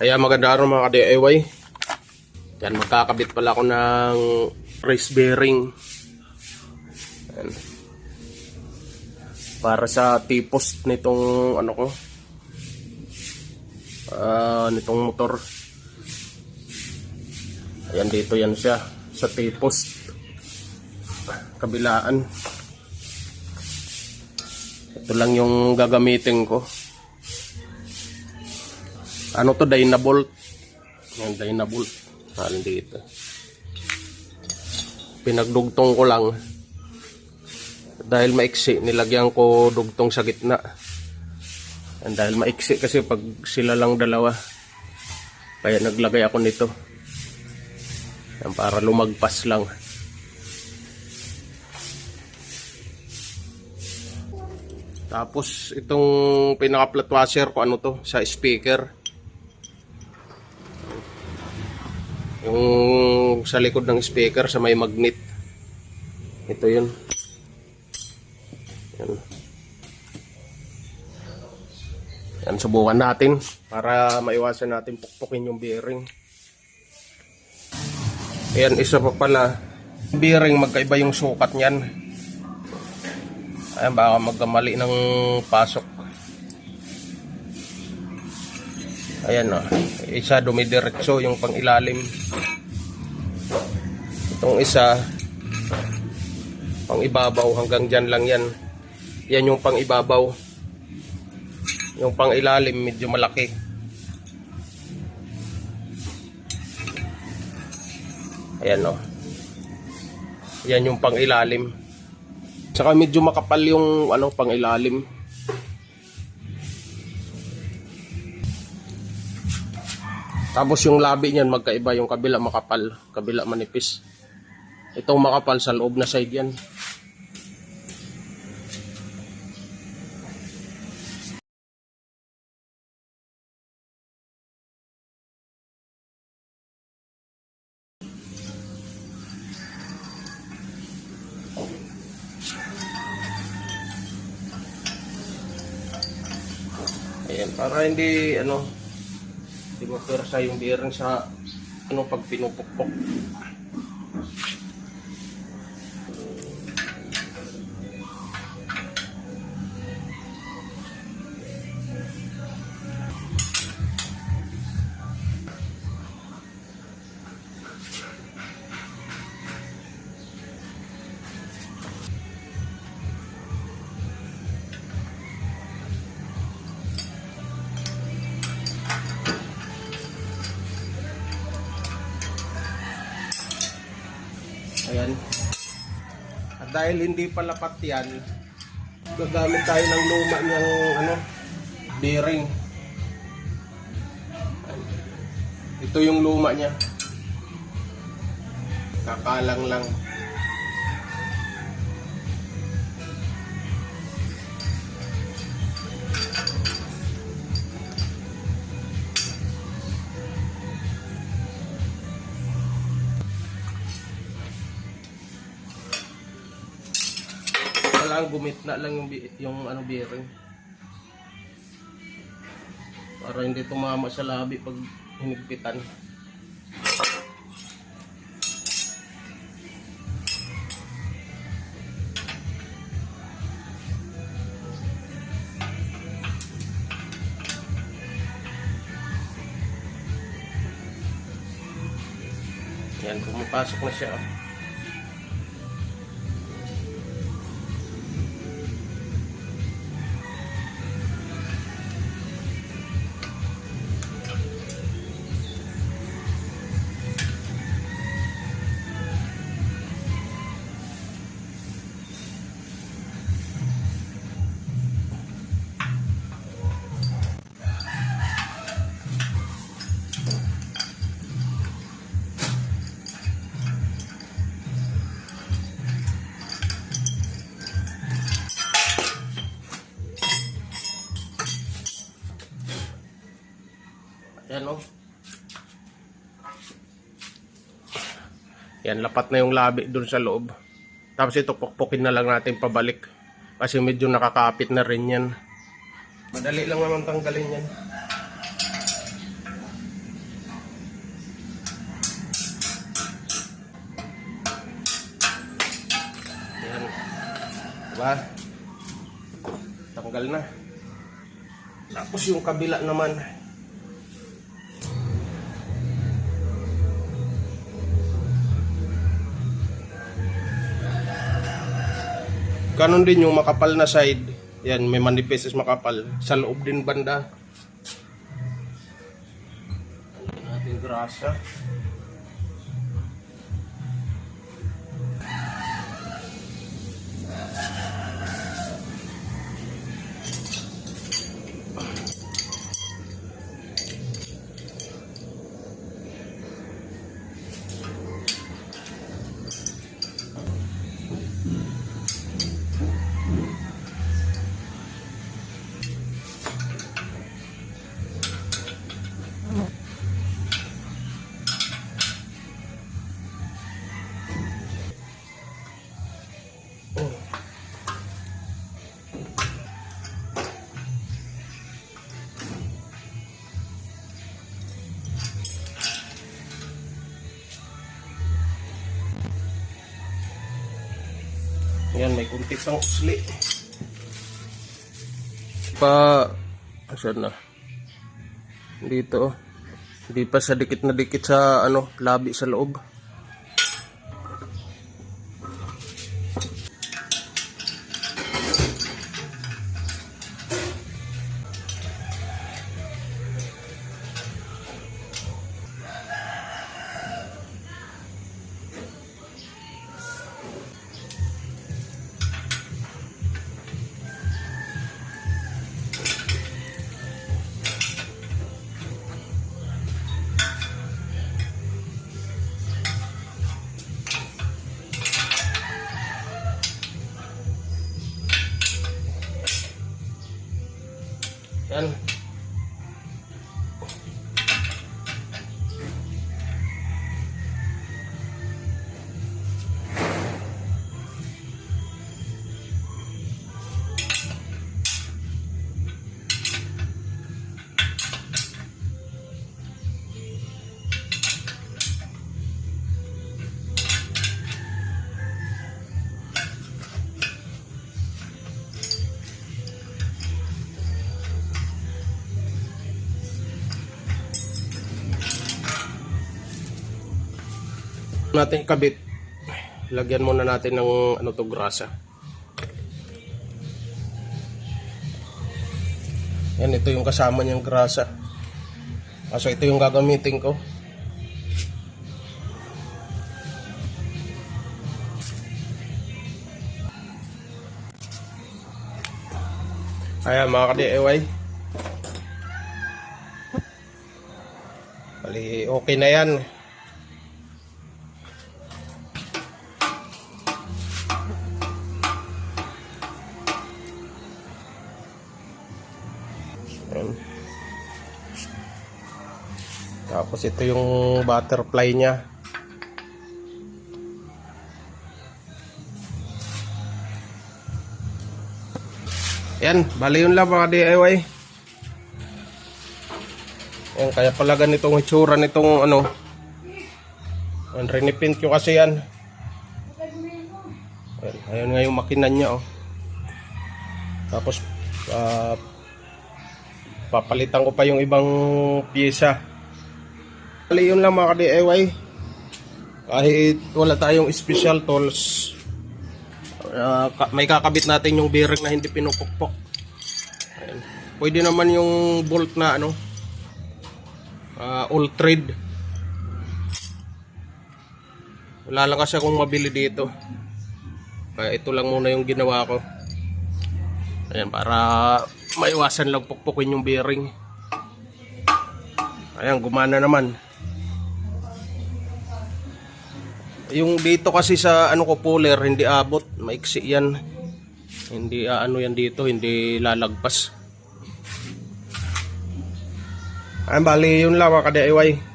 Kaya maganda araw mga ka-DIY. Yan, magkakabit pala ako ng race bearing. Yan. Para sa T-post nitong ano ko. Ah, nitong motor. Ayan dito yan siya sa T-post. Kabilaan. Ito lang yung gagamitin ko. Ano to, Dynabolt. Yan, Dynabolt. Halin dito. Pinagdugtong ko lang. Dahil maiksi, nilagyan ko dugtong sa gitna. Yan, dahil maiksi kasi pag sila lang dalawa. Kaya naglagay ako nito. Yan, para lumagpas lang. Tapos itong pinaka-flat washer ko ano to sa speaker. Yung sa likod ng speaker sa may magnet. Ito yun. Yan. Yan, subukan natin para maiwasan natin pukpukin yung bearing. Ayan, isa pa pala. Bearing, magkaiba yung sukat niyan. Ayan, baka magkamali ng pasok. Ayan o. Isa dumidiretso yung pang ilalim. Itong isa, pang ibabaw hanggang dyan lang yan. Yan yung pang ibabaw. Yung pang ilalim medyo malaki. Ayan o. Yan yung pang ilalim. Tsaka medyo makapal yung ano pang ilalim. Tapos yung labi niyan magkaiba yung kabila makapal, kabila manipis. Itong makapal sa loob na side yan. Para hindi ano hindi mapersa yung bearing sa ano pag pinupukpok. Ayan. At dahil hindi pa lapat yan, gagamit tayo ng luma niyang ano, bearing. Ito yung luma niya. Kakalang lang. Kailangan gumitna lang yung, yung ano bearing. Para hindi tumama sa labi pag hinigpitan. Yan, pumapasok na siya. oh. Yan, lapat na yung labi dun sa loob. Tapos ito, pukpukin na lang natin pabalik. Kasi medyo nakakapit na rin yan. Madali lang naman tanggalin yan. Yan. Diba? Tanggal na. Tapos yung kabila naman. Ganon din yung makapal na side. Yan, may manipis is makapal. Sa loob din banda. Lagyan natin grasa. Yan, may kunti pang usli. Pa, asan na? Dito. oh. Hindi pa sa dikit na dikit sa ano, labi sa loob. Yan. Natin kabit. Lagyan muna natin ng ano to grasa. Yan, ito yung kasama niyang grasa. Kaso ito yung gagamitin ko. Ayan mga ka-DIY. Bali, okay na yan. Tapos ito yung butterfly niya. Yan, bali yun lang mga DIY. Yan, kaya pala ganitong itsura nitong ano. Yan, rinipint ko kasi yan. Ayan, ayun nga yung makinan niya oh. Tapos, ah, papalitan ko pa yung ibang pyesa. Bali yun lang mga ka-DIY. Kahit wala tayong special tools, ka- may kakabit natin yung bearing na hindi pinupukpok. Pwede naman yung bolt na ano, ah, all thread. Wala lang kasi akong mabili dito. Kaya ito lang muna yung ginawa ko. Ayan, para maiwasan lang pukpukin yung bearing. Ayan, gumana naman. Yung dito kasi sa ano ko puller, hindi abot. Maiksi yan. Hindi ah, ano yan dito, hindi lalagpas. Ayan, bali yun lang mga ka-DIY.